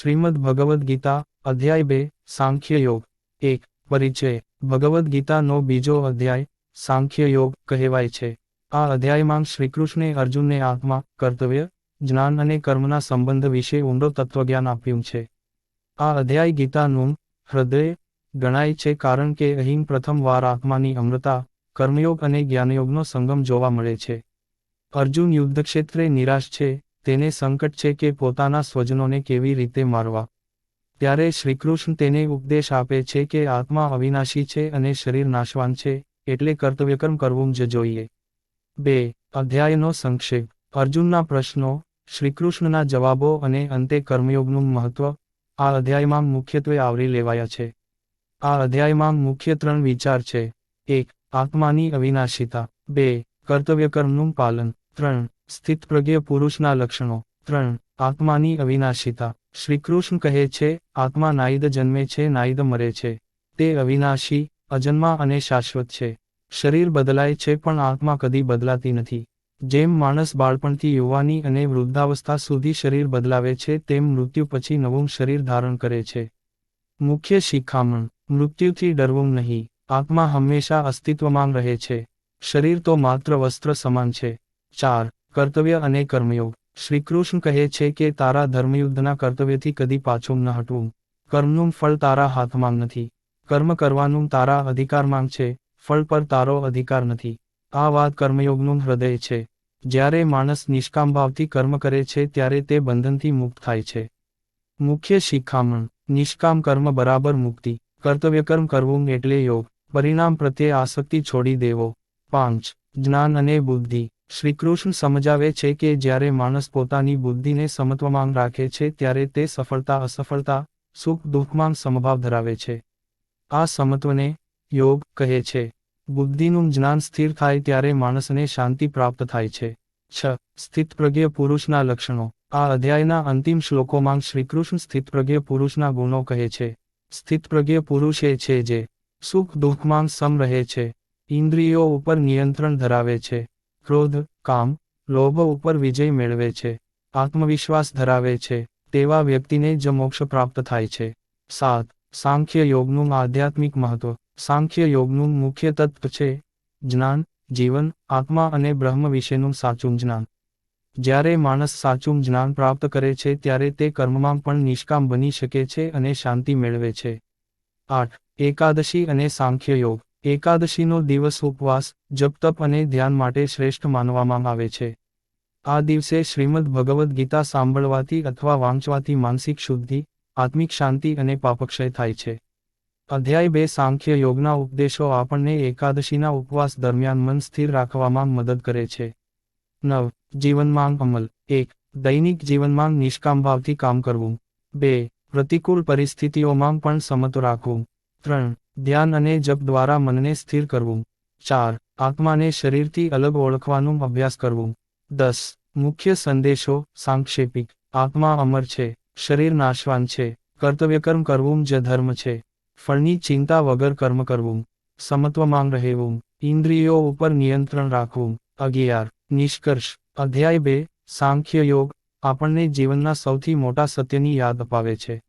શ્રીમદ ભગવદ્ ગીતા, અધ્યાય બે, સાંખ્ય યોગ. એક, પરિચય. ભગવદ્ ગીતાનો બીજો અધ્યાય, સાંખ્ય યોગ કહેવાય છે. આ અધ્યાયમાં શ્રીકૃષ્ણે અર્જુનને આત્મા, કર્તવ્ય, જ્ઞાન અને કર્મના સંબંધ વિશે ઊંડો તત્વજ્ઞાન આપ્યું છે. આ અધ્યાય ગીતાનું હૃદય ગણાય છે કારણ કે અહીં પ્રથમ વાર આત્માની અમૃતા, કર્મયોગ અને જ્ઞાનયોગનો સંગમ જોવા મળે છે. અર્જુન યુદ્ધક્ષેત્રે નિરાશ છે તેને સંકટ છે કે પોતાના સ્વજનોને કેવી રીતે મારવા? ત્યારે શ્રીકૃષ્ણ તેને ઉપદેશ આપે છે કે આત્મા અવિનાશી છે અને શરીર નાશવાન છે, એટલે કર્તવ્યકર્મ કરવું જ જોઈએ. બે, અધ્યાયનો સંક્ષેપ. અર્જુનના પ્રશ્નો, શ્રીકૃષ્ણના જવાબો અને અંતે કર્મયોગનું મહત્વ, આ અધ્યાયમાં મુખ્યત્વે આવરી લેવાયા છે. આ અધ્યાયમાં મુખ્ય ત્રણ વિચાર છે. એક, આત્માની અવિનાશિતા. બે, કર્તવ્યકર્મનું પાલન. ત્રણ સ્થિતપ્રજ્ઞ પુરુષના લક્ષણો. ત્રણ, આત્માની અવિનાશિતા. શ્રીકૃષ્ણ કહે છે, આત્મા નાઈદ જન્મે છે નાઈદ મરે છે. તે અવિનાશી, અજન્મા અને શાશ્વત છે. શરીર બદલાય છે, પણ આત્મા કદી બદલાતી નથી. જેમ માણસ બાળપણથી યુવાની અને વૃદ્ધાવસ્થા સુધી શરીર બદલાવે છે, તેમ મૃત્યુ પછી નવું શરીર ધારણ કરે છે. મુખ્ય શિખામણ, મૃત્યુથી ડરવું નહીં. આત્મા હંમેશા અસ્તિત્વમાં રહે છે. શરીર તો માત્ર વસ્ત્ર સમાન છે. ચાર, કર્તવ્ય અને કર્મયોગ. શ્રીકૃષ્ણ કહે છે કે તારા ધર્મયુદ્ધના કર્તવ્યથી કદી પાછું ન હટવું. કર્મનું ફળ તારા હાથમાં નથી. કર્મ કરવાનું તારા અધિકારમાં છે, ફળ પર તારો અધિકાર નથી. આ વાત કર્મયોગનું હૃદય છે. જ્યારે માણસ નિષ્કામ ભાવથી કર્મ કરે છે, ત્યારે તે બંધનથી મુક્ત થાય છે. મુખ્ય શિખામણ, નિષ્કામ કર્મ બરાબર મુક્તિ. કર્તવ્ય કર્મ કરવું એટલે યોગ. પરિણામ પ્રત્યે આસક્તિ છોડી દેવો. પાંચ, જ્ઞાન અને બુદ્ધિ. શ્રીકૃષ્ણ સમજાવે છે કે જ્યારે માણસ પોતાની બુદ્ધિને સમત્વમાં રાખે છે ત્યારે તે સફળતા, અસફળતા, સુખ, દુઃખમાં સમભાવ ધરાવે છે. આ સમત્વને યોગ કહે છે. બુદ્ધિનું જ્ઞાન સ્થિર થાય ત્યારે માણસને શાંતિ પ્રાપ્ત થાય છે. છ. સ્થિતપ્રજ્ઞ પુરુષના લક્ષણો. આ અધ્યાયના અંતિમ શ્લોકોમાં શ્રીકૃષ્ણ સ્થિતપ્રજ્ઞ પુરુષના ગુણો કહે છે. સ્થિતપ્રજ્ઞ પુરુષ એ છે જે સુખ, દુઃખમાં સમ રહે છે. ઇન્દ્રિયો ઉપર નિયંત્રણ ધરાવે છે. ક્રોધ, કામ, લોભ ઉપર વિજય મેળવે છે, આત્મવિશ્વાસ ધરાવે છે, તેવા વ્યક્તિને જ મોક્ષ પ્રાપ્ત થાય છે. સાત, સાંખ્ય યોગનું આધ્યાત્મિક મહત્વ. સાંખ્ય યોગનું મુખ્ય તત્વ છે જ્ઞાન, જીવન, આત્મા અને બ્રહ્મ વિશેનું સાચું જ્ઞાન. જ્યારે માણસ સાચું જ્ઞાન પ્રાપ્ત કરે છે ત્યારે તે કર્મમાં પણ નિષ્કામ બની શકે છે અને શાંતિ મેળવે છે. આઠ, એકાદશી અને સાંખ્ય યોગ. એકાદશીનો દિવસ ઉપવાસ, જપતપ અને ધ્યાન માટે શ્રેષ્ઠ માનવામાં આવે છે. આ દિવસે શ્રીમદ ભગવદ્ ગીતા સાંભળવાથી અથવા વાંચવાથી માનસિક શુદ્ધિ, આત્મિક શાંતિ અને પાપક્ષય થાય છે. અધ્યાય બે સાંખ્ય યોગના ઉપદેશો આપણને એકાદશીના ઉપવાસ દરમિયાન મન સ્થિર રાખવામાં મદદ કરે છે. નવ, જીવનમાંગ અમલ. એક, દૈનિક જીવનમાં નિષ્કામ ભાવથી કામ કરવું. બે, પ્રતિકૂળ પરિસ્થિતિઓમાં પણ સમત રાખવું. ત્રણ ધ્યાન અને જપ દ્વારા મનને સ્થિર કરવું. ચાર, આત્માને શરીરથી અલગ ઓળખવાનું અભ્યાસ કરવું. દસ, મુખ્ય સંદેશો, સાંક્ષેપિક. આત્મા અમર છે, શરીર નાશવાન છે કર્તવ્યકર્મ કરવું જ ધર્મ છે. ફળની ચિંતા વગર કર્મ કરવું. સમત્વમાં રહેવું. ઇન્દ્રિયો ઉપર નિયંત્રણ રાખવું. અગિયાર, નિષ્કર્ષ. અધ્યાય બે, સાંખ્ય યોગ. આપણને જીવનના સૌથી મોટા સત્યની યાદ અપાવે છે.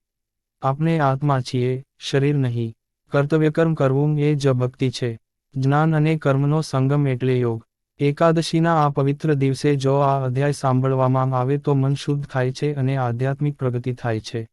આપણે આત્મા છીએ, શરીર નહીં. કર્તવ્યકર્મ કરવું એ જ ભક્તિ છે. જ્ઞાન અને કર્મનો સંગમ એટલે યોગ. એકાદશીના આ પવિત્ર દિવસે જો આ અધ્યાય સાંભળવામાં આવે તો મન શુદ્ધ થાય છે અને આધ્યાત્મિક પ્રગતિ થાય છે.